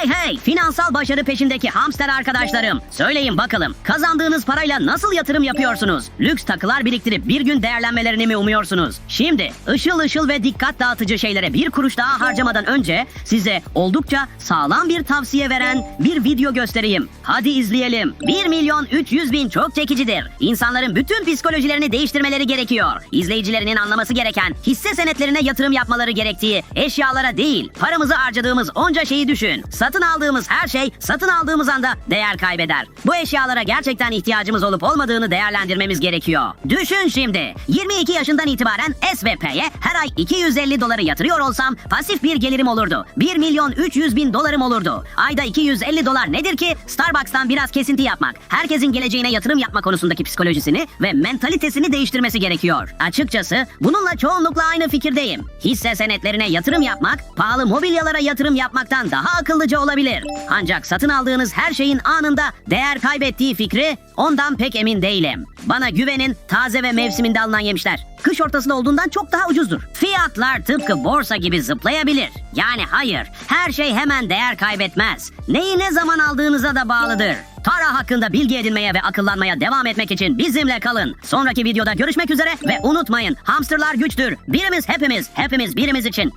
Hey hey finansal başarı peşindeki hamster arkadaşlarım. Söyleyin bakalım kazandığınız parayla nasıl yatırım yapıyorsunuz? Lüks takılar biriktirip bir gün değerlenmelerini mi umuyorsunuz? Şimdi ışıl ışıl ve dikkat dağıtıcı şeylere bir kuruş daha harcamadan önce size oldukça sağlam bir tavsiye veren bir video göstereyim. Hadi izleyelim. 1 milyon 300 bin çok çekicidir. İnsanların bütün psikolojilerini değiştirmeleri gerekiyor. İzleyicilerinin anlaması gereken hisse senetlerine yatırım yapmaları gerektiği eşyalara değil paramızı harcadığımız onca şeyi düşün. Satın aldığımız her şey satın aldığımız anda değer kaybeder. Bu eşyalara gerçekten ihtiyacımız olup olmadığını değerlendirmemiz gerekiyor. Düşün şimdi. 22 yaşından itibaren SVP'ye her ay 250 doları yatırıyor olsam pasif bir gelirim olurdu. 1 milyon 300 bin dolarım olurdu. Ayda 250 dolar nedir ki? Starbucks'tan biraz kesinti yapmak. Herkesin geleceğine yatırım yapma konusundaki psikolojisini ve mentalitesini değiştirmesi gerekiyor. Açıkçası bununla çoğunlukla aynı fikirdeyim. Hisse senetlerine yatırım yapmak, pahalı mobilyalara yatırım yapmaktan daha akıllıca olabilir. Ancak satın aldığınız her şeyin anında değer kaybettiği fikri ondan pek emin değilim. Bana güvenin taze ve mevsiminde alınan yemişler. Kış ortasında olduğundan çok daha ucuzdur. Fiyatlar tıpkı borsa gibi zıplayabilir. Yani hayır, her şey hemen değer kaybetmez. Neyi ne zaman aldığınıza da bağlıdır. Tara hakkında bilgi edinmeye ve akıllanmaya devam etmek için bizimle kalın. Sonraki videoda görüşmek üzere ve unutmayın hamsterlar güçtür. Birimiz hepimiz, hepimiz birimiz için.